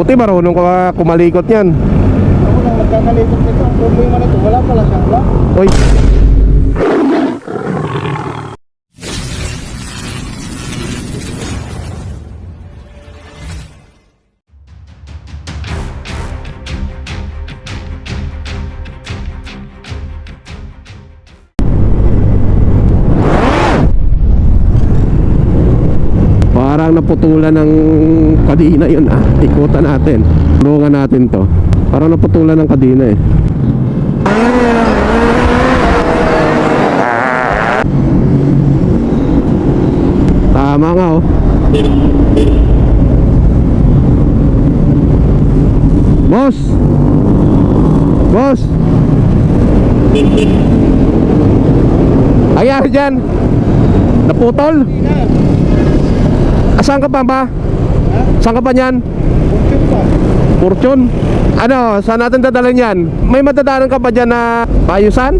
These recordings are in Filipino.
Buti marunong ka kumalikot yan. Ako nang nagkakalikot nito, problema nito, wala pala siyang lock. Uy. Parang naputulan ng kadina yun ah. Ikutan natin. Tulungan natin to. Parang naputulan ng kadina eh. Tama nga oh. Boss! Boss! Ayari dyan! Naputol? Asan ka pa ba? Saan ka pa niyan? Bukit pa. Fortune? Ano, saan natin dadalhin yan? May matadaanan ka ba dyan na Payusan?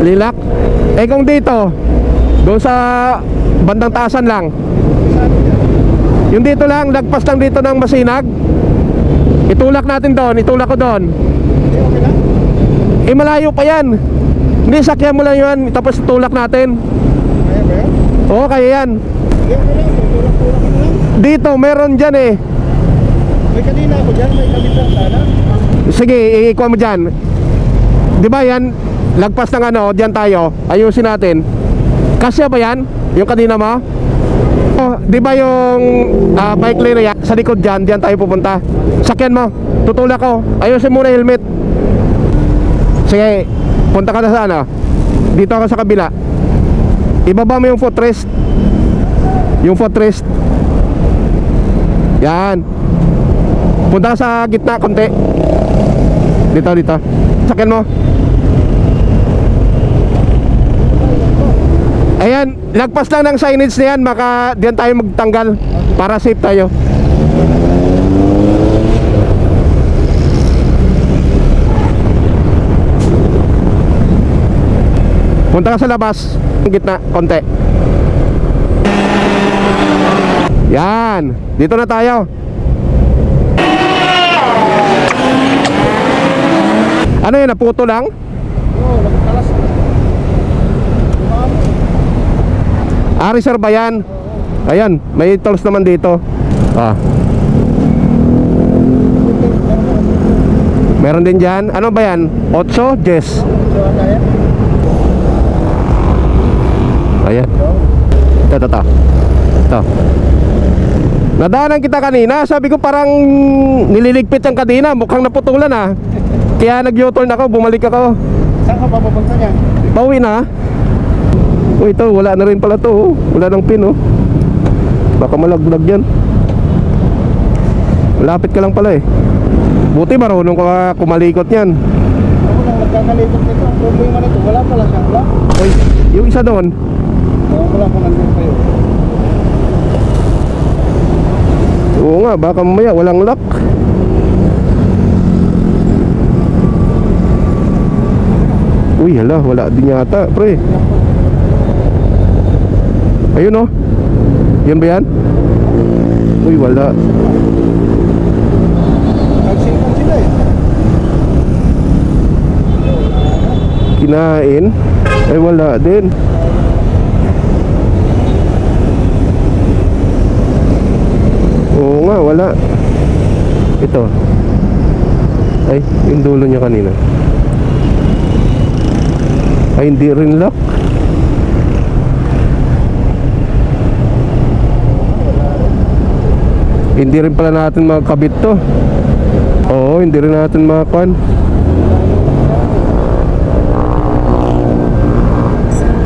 Lilak? Eh kung dito, doon sa bandang taasan lang. Yung dito lang, lagpas lang dito ng Masinag. Itulak natin doon, itulak ko doon. Eh malayo pa yan. Hindi, sakyan mo lang yun, tapos itulak natin. Oo, kaya yan. Dito, meron dyan eh. May kanina ako dyan, may lang sana. Sige, ikuha mo dyan. Di ba yan? Lagpas ng ano, dyan tayo. Ayusin natin. Kasya ba yan? Yung kanina mo? Oh, di ba yung ah, bike lane na yan? Sa likod dyan, dyan tayo pupunta. Sakyan mo. Tutulak ko. Ayusin muna helmet. Sige, punta ka na sa ano. Dito ako sa kabila. Ibaba mo yung footrest. Yung footrest. Yan. Punta sa gitna konti. Dito, dito. Sakyan mo. Ayan, lagpas lang ng signage na yan, maka diyan tayo magtanggal para safe tayo. Punta ka sa labas, gitna, konti. Yan, dito na tayo. Ano yan, naputo lang? Ah, reserve ba yan? Ayan, may tolls naman dito. Ah. Meron din dyan. Ano ba yan? 8? 10? Ayan. Ito, ito, ito. Ito. Nadaanan kita kanina. Sabi ko parang nililigpit ang kadina. Mukhang naputulan ah. Kaya nag-U-turn ako. Bumalik ako. Saan ka pa papunta niyan? Pauwi na. Oh, ito, wala na rin pala to. oh. Wala nang pin, oh. Baka malaglag yan. Malapit ka lang pala eh. Buti marunong ka kumalikot yan. Ako nang nagkakalikot nito, ang problema nito, wala pala siyang lock. Oy, yung isa doon. Wala ko nandun kayo. Oo nga, baka mamaya walang lock. Uy, hala, wala din yata, pre. Ayun oh. Yan ba yan? Uy, wala. Eh. Kinain. Ay, wala din. Oo nga, wala. Ito. Ay, yung dulo niya kanina. Ay, hindi rin lock. Hindi rin pala natin makakabit to. Oo, hindi rin natin makakuan.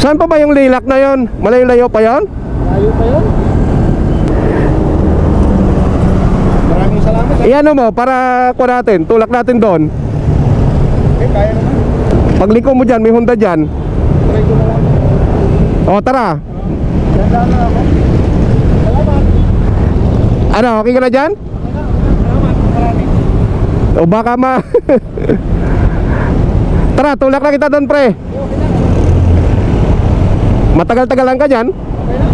Saan pa ba yung lilac na yon? Malayo-layo pa yon? Layo pa yun. Sir. Iyan mo, para ko natin, tulak natin doon. Okay, kaya naman. Pagliko mo dyan, may Honda dyan. Try ko na lang. O, tara. Ganda na ako. Salamat. Ano, okay ka na dyan? Salamat. Marami. O baka ma... tara, tulak na kita doon, pre. Matagal-tagalan ka dyan. Okay lang.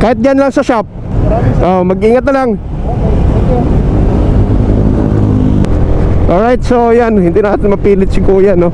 Kahit dyan lang sa shop. Maraming Oh, mag-ingat na lang. Okay, thank you. Alright, so yan, hindi natin mapilit si Kuya, no?